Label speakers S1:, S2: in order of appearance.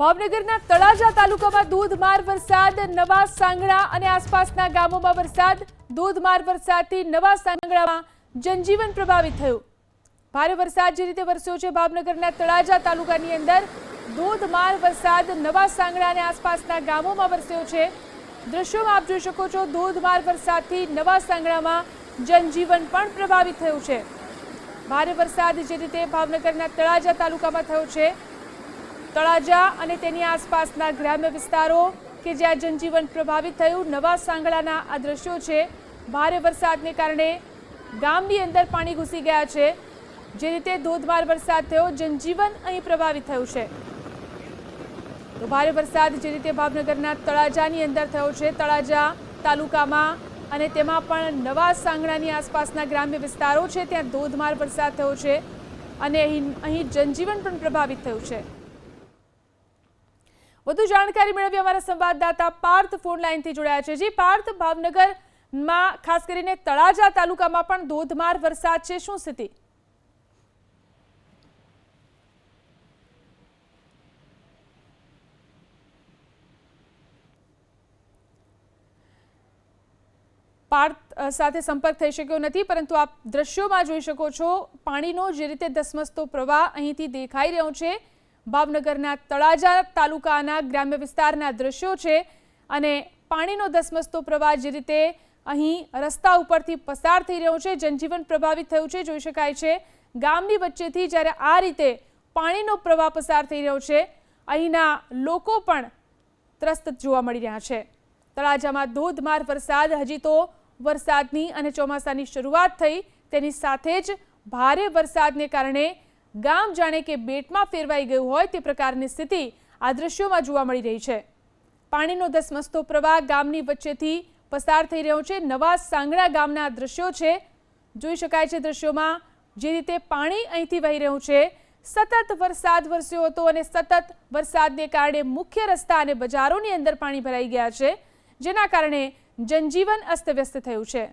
S1: ભાવનગરના તળાજા તાલુકામાં ધોધમાર વરસાદ, નવા સાંગણા અને આસપાસના ગામોમાં વરસાદ, ધોધમાર વરસાદથી નવા સાંગણામાં જનજીવન પ્રભાવિત થયું. ભારે વરસાદ જે રીતે વરસ્યો છે ભાવનગરના તળાજા તાલુકાની અંદર, ધોધમાર વરસાદ નવા સાંગણા અને આસપાસના ગામોમાં વરસ્યો છે. દ્રશ્યોમાં આપ જોઈ શકો છો ધોધમાર વરસાદથી નવા સાંગણામાં જનજીવન પણ પ્રભાવિત થયું છે. ભારે વરસાદ જે રીતે ભાવનગરના તળાજા તાલુકામાં થયો છે તળાજા અને તેની આસપાસના ગ્રામ્ય વિસ્તારો કે જ્યાં જનજીવન પ્રભાવિત થયું, નવા સાંગળાના આ દ્રશ્યો છે. ભારે વરસાદને કારણે ગામની અંદર પાણી ઘૂસી ગયા છે. જે રીતે ધોધમાર વરસાદ થયો, જનજીવન અહીં પ્રભાવિત થયું છે. તો ભારે વરસાદ જે રીતે ભાવનગરના તળાજાની અંદર થયો છે. તળાજા તાલુકામાં અને તેમાં પણ નવા સાંગણાની આસપાસના ગ્રામ્ય વિસ્તારો છે. ત્યાં ધોધમાર વરસાદ થયો છે અને અહીં અહીં જનજીવન પણ પ્રભાવિત થયું છે. વધુ જાણકારી મેળવી અમારા સંવાદદાતા પાર્થ ફોન લાઈનથી જોડાયા છે. જી, પાર્થ, ભાવનગરમાં ખાસ કરીને તળાજા તાલુકામાં પણ ધોધમાર વરસાદ છે. શું સ્થિતિ? પાર્થ સાથે સંપર્ક થઈ શક્યો નથી, પરંતુ આપ દ્રશ્યોમાં જોઈ શકો છો, પાણીનો જે રીતે ધસમસતો પ્રવાહ અહીંથી દેખાઈ રહ્યો છે. ભાવનગરના તળાજા તાલુકાના ગ્રામ્ય વિસ્તારના દ્રશ્યો છે અને પાણીનો ધસમસતો પ્રવાહ જે રીતે અહીં રસ્તા ઉપરથી પસાર થઈ રહ્યો છે, જનજીવન પ્રભાવિત થયું છે, જોઈ શકાય છે. ગામની વચ્ચેથી જ્યારે આ રીતે પાણીનો પ્રવાહ પસાર થઈ રહ્યો છે, અહીંના લોકો પણ ત્રસ્ત જોવા મળી રહ્યા છે. તળાજામાં ધોધમાર વરસાદ, હજી તો વરસાદની અને ચોમાસાની શરૂઆત થઈ. તેની સાથે જ ભારે વરસાદને કારણે ગામ જાણે કે બેટમાં ફેરવાઈ ગયું હોય તે પ્રકારની સ્થિતિ આ દ્રશ્યોમાં જોવા મળી રહી છે. પાણીનો ધસમસતો પ્રવાહ ગામની વચ્ચેથી પસાર થઈ રહ્યો છે. નવા સાંગડા ગામના દ્રશ્યો છે. જોઈ શકાય છે દ્રશ્યોમાં જે રીતે પાણી અહીંથી વહી રહ્યું છે. સતત વરસાદ વરસ્યો હતો અને સતત વરસાદને કારણે મુખ્ય રસ્તા અને બજારોની અંદર પાણી ભરાઈ ગયા છે, જેના કારણે જનજીવન અસ્તવ્યસ્ત થયું છે.